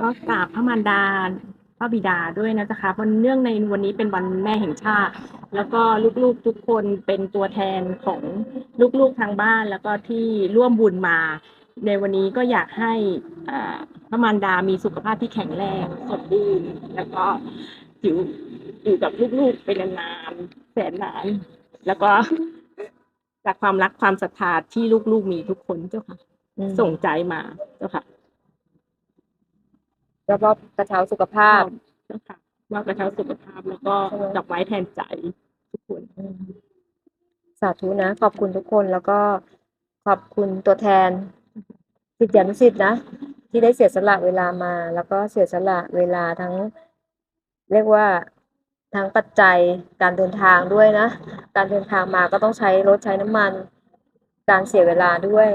ก็กราบพระมารดาพระบิดาด้วยนะเจ้าค่ะวันเนื่องในวันนี้เป็นวันแม่แห่งชาติ แล้วก็ลูกๆทุกคนเป็นตัวแทนของลูกๆทางบ้าน แล้วก็ที่ร่วมบุญมา ในวันนี้ก็อยากให้อ่าพระมารดามีสุขภาพที่แข็งแรงสมบูรณ์แล้วก็อยู่อยู่กับลูกๆเป็นนานๆแสนนานแล้วก็จากความรักความศรัทธาที่ลูกๆมีทุกคนเจ้าค่ะอืมส่งใจมาเจ้าค่ะ แล้วก็กระเช้าสุขภาพเจ้าค่ะว่ากระเช้าสุขภาพแล้วก็ใช่ไหมดอกไม้แทนใจทุกคนอืมสาธุนะ ขอบคุณทุกคนแล้วก็ขอบคุณตัวแทนสิทธิอนุสิทธิ์นะที่ได้เสียสละเวลามา แล้วก็เสียสละเวลาทั้ง เรียกว่าทั้งปัจจัยการเดินทางด้วยนะ การเดินทางมาก็ต้องใช้รถใช้น้ำมัน การเสียเวลาด้วย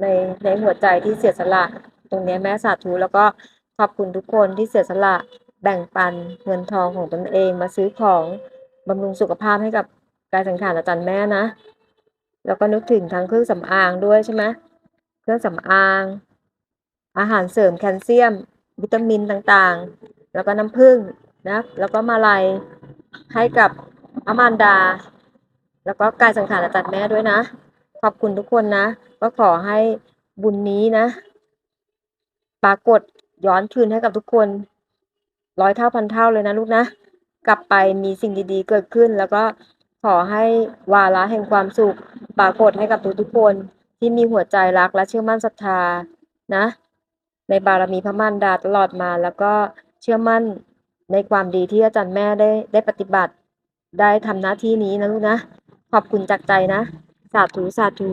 ในในหัวใจที่เสียสละ ตรงเนี้ยแม่สาธุแล้วก็ ขอบคุณทุกคนที่เสียสละแบ่งปันเงินทองของตนเองมาซื้อของบำรุงสุขภาพให้กับกายสังขารอาจารย์แม่นะ แล้วก็นึกถึงทั้งเครื่องสำอางด้วยใช่ไหมเครื่องสำอาง อาหารเสริมแคลเซียม วิตามินต่างๆ แล้วก็น้ำผึ้งนะ แล้วก็มาลัยให้กับอมานดา แล้วก็กายสังขารอาจารย์แม่ด้วยนะ ขอบคุณทุกคนนะ ก็ขอให้บุญนี้นะ ปรากฏ ย้อนคืนให้กับทุกคนร้อยเท่าพันเท่าเลยนะลูกนะ กลับไปมีสิ่งดีๆเกิดขึ้น แล้วก็ขอให้วาระแห่งความสุขปรากฏให้กับทุกๆคนที่มีหัวใจรักและเชื่อมั่นศรัทธานะ ในบารมีพระมารดาตลอดมา แล้วก็เชื่อมั่นในความดีที่อาจารย์แม่ได้ได้ปฏิบัติ ได้ทำหน้าที่นี้นะลูกนะ ขอบคุณจากใจนะ สาธุสาธุ